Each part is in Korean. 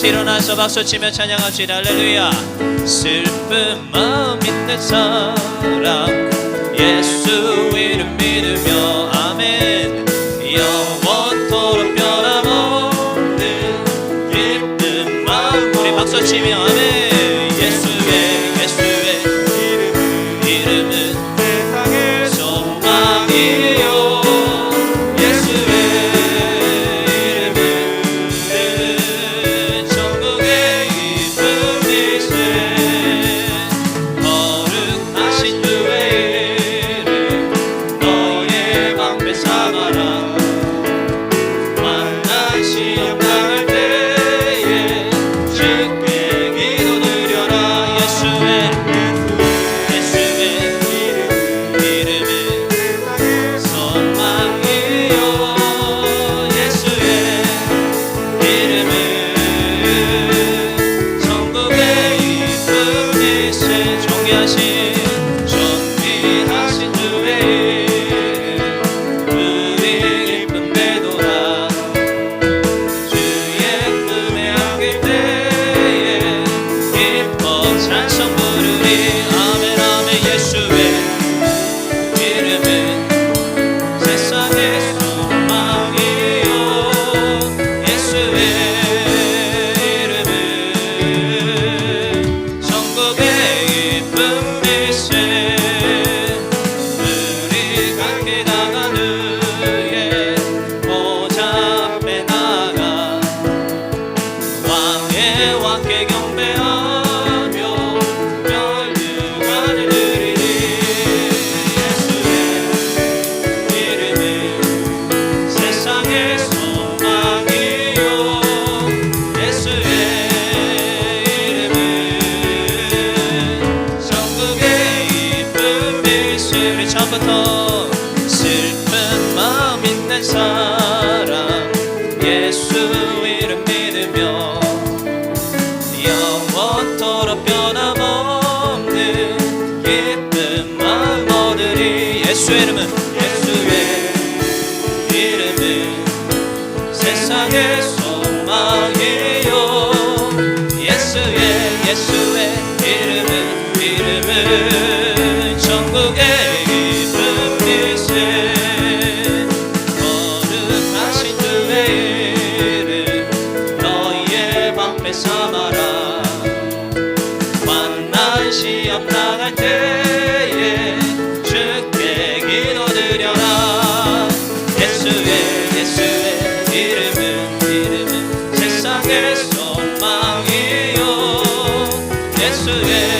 같이 일어나서 박수치며 찬양합시다. 할렐루야. 슬픈 마음 있는 사람 예수 이름 믿으며 Yeah. 번 더 슬픈 마음 있는 사람 예수 이름 믿으며 영원토록 변함없는 기쁜 마음 얻으리. 예수 이름은 예수의 내 소망이요. 예수의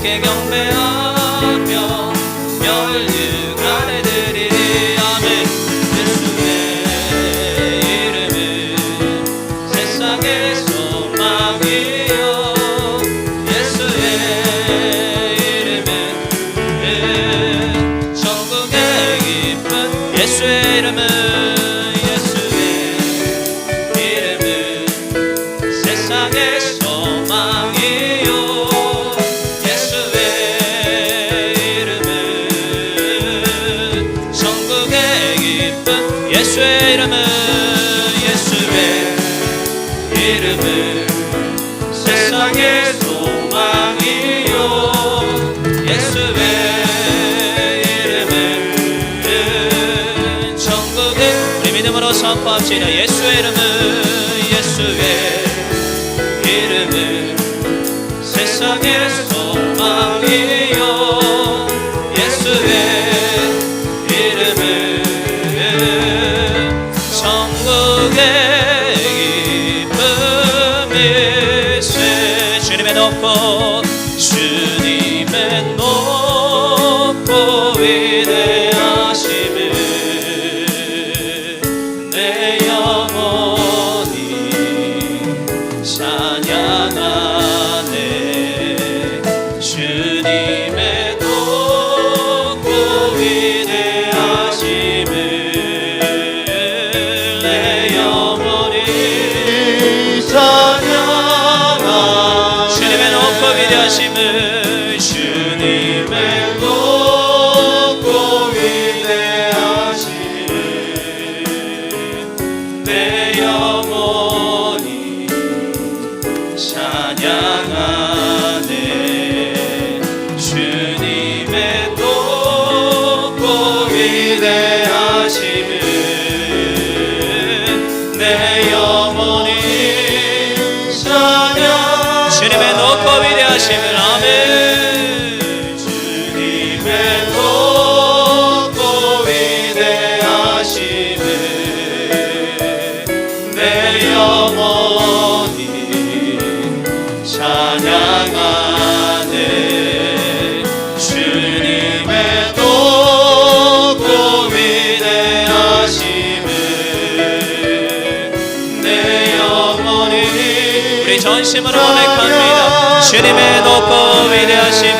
어렵게 경배하 예수의 이름은 예수의 이름은 세상의 소망이요. 예수의 이름은 천국에 우리 믿음으로 선포합시다. 예수의 이름은 예수의 이름은 세상의 소망이요. 영웅의 기쁨이 주님의 높고 높고 전심으로 고백합니다. 주님의 높고 위대하심을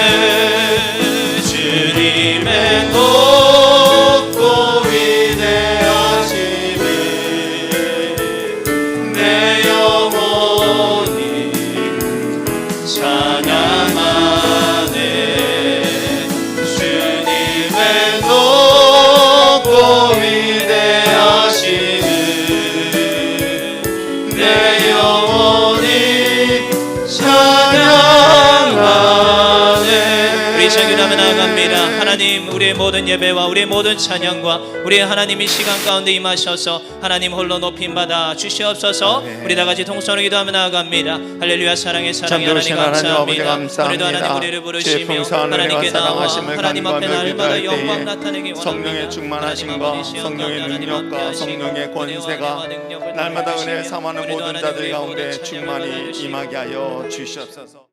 주님의 높고 위대하심을 내 영혼이 찬양하네. 주님의 높고 위대하심을 내 영혼이 나아갑니다. 하나님 우리의 모든 예배와 우리의 모든 찬양과 우리의 하나님이 시간 가운데 임하셔서 하나님 홀로 높임 받아 주시옵소서. 우리 다 같이 통성으로 기도하며 나아갑니다. 할렐루야 사랑의 사랑의 하나님 감사합니다. 오늘도 하나님. 우리를 부르시며 하나님께 나와 하나님 앞에 날마다 영광 나타내기 성령의 충만하심과 성령의 능력과 성령의 권세가 날마다 은혜 삼하는 모든 자들 가운데 충만히 임하게 하여 주시옵소서.